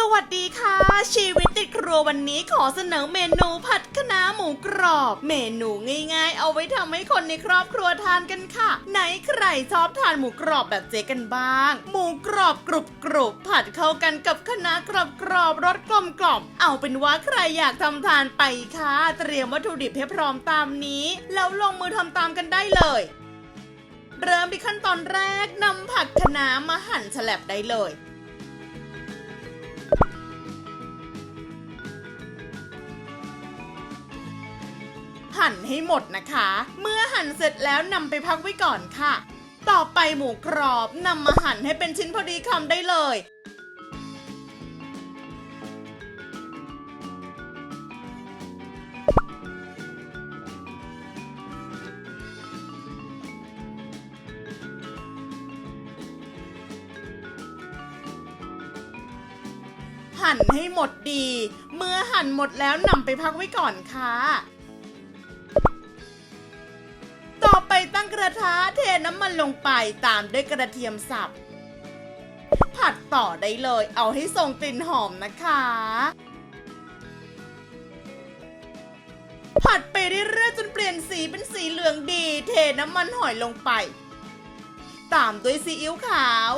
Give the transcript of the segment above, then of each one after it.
สวัสดีค่ะ ชีวิตติดครัววันนี้ขอเสนอเมนูผัดคะน้าหมูกรอบ เมนูง่าย ๆ เอาไว้ทำให้คนในครอบครัวทานกันค่ะ ไหนใครชอบทานหมูกรอบแบบเจ๊กันบ้าง หมูกรอบกรุบกรุบผัดเข้ากันกับคะน้ากรอบกรอบรสกลมกล่อมเอาเป็นว่าใครอยากทำทานไปค่ะ เตรียมวัตถุดิบให้พร้อมตามนี้ แล้วลงมือทำตามกันได้เลยเริ่มที่ขั้นตอนแรกนำผักคะน้ามาหั่นแฉลบได้เลย หั่นให้หมดนะคะ เมื่อหั่นเสร็จแล้วนำไปพักไว้ก่อนค่ะ ต่อไปหมูกรอบนำมาหั่นให้เป็นชิ้นพอดีคำได้เลยหั่นให้หมดดี เมื่อหั่นหมดแล้วนำไปพักไว้ก่อนค่ะ ไปตั้งกระทะเทน้ำมันลงไปตามด้วยกระเทียมสับ ผัดต่อได้เลย เอาให้ส่งกลิ่นหอมนะคะ ผัดไปเรื่อยๆจนเปลี่ยนสีเป็นสีเหลืองดี เทน้ำมันหอยลงไป ตามด้วยซีอิ๊วขาว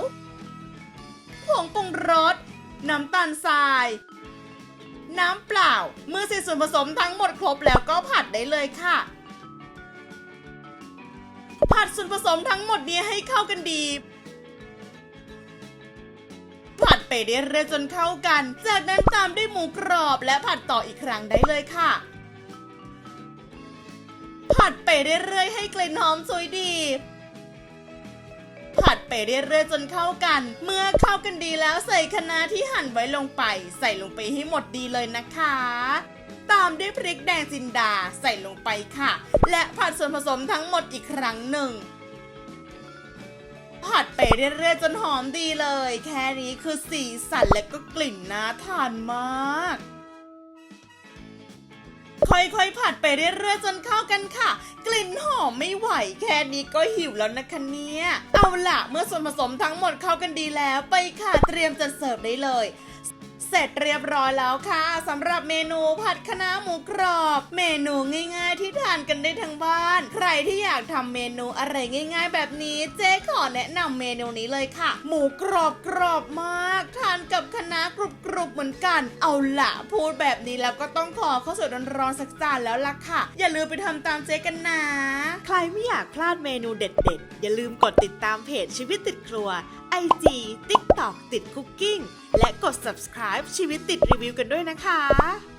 ผงปรุงรส น้ำตาลทรายน้ำเปล่า เมื่อใส่ส่วนผสมทั้งหมดครบแล้วก็ผัดได้เลยค่ะ ผัดส่วนผสมทั้งหมดนี้ให้เข้ากันดี ผัดไปเรื่อยๆจนเข้ากัน จากนั้นตามด้วยหมูกรอบและผัดต่ออีกครั้งได้เลยค่ะผัดไปเรื่อยๆให้กลิ่นหอมสวยดี ผัดไปเรื่อยๆจนเข้ากัน เมื่อเข้ากันดีแล้วใส่คะน้าที่หั่นไว้ลงไป ใส่ลงไปให้หมดดีเลยนะคะ ตามด้วยพริกแดงจินดาใส่ลงไปค่ะ และผัดส่วนผสมทั้งหมดอีกครั้งหนึ่งผัดไปเรื่อยๆจนหอมดีเลย แค่นี้คือสีสันและก็กลิ่นน่าทานมาก ค่อยๆผัดไปเรื่อยๆจนเข้ากันค่ะ กลิ่นหอมไม่ไหวแค่นี้ก็หิวแล้วนะคะเนี่ย เอาล่ะเมื่อส่วนผสมทั้งหมดเข้ากันดีแล้วไปค่ะเตรียมจะเสิร์ฟได้เลยเสร็จเรียบร้อยแล้วค่ะสำหรับเมนูผัดคะน้าหมูกรอบ เมนูง่าย ๆ ที่ทานกันได้ทั้งบ้าน ใครที่อยากทำเมนูอะไรง่าย ๆ แบบนี้เจ๊ขอแนะนำเมนูนี้เลยค่ะ หมูกรอบกรอบมากทานกับคณะกรุบกรุบๆเหมือนกัน เอาละพูดแบบนี้แล้วก็ต้องขอข้าวสวยร้อนๆสักจานแล้วล่ะค่ะ อย่าลืมไปทำตามเจ๊กันนะ ใครไม่อยากพลาดเมนูเด็ดๆ อย่าลืมกดติดตามเพจชีวิตติดครัว IG TikTok ติดคุกกิ้งและกด subscribe ชีวิตติดรีวิวกันด้วยนะคะ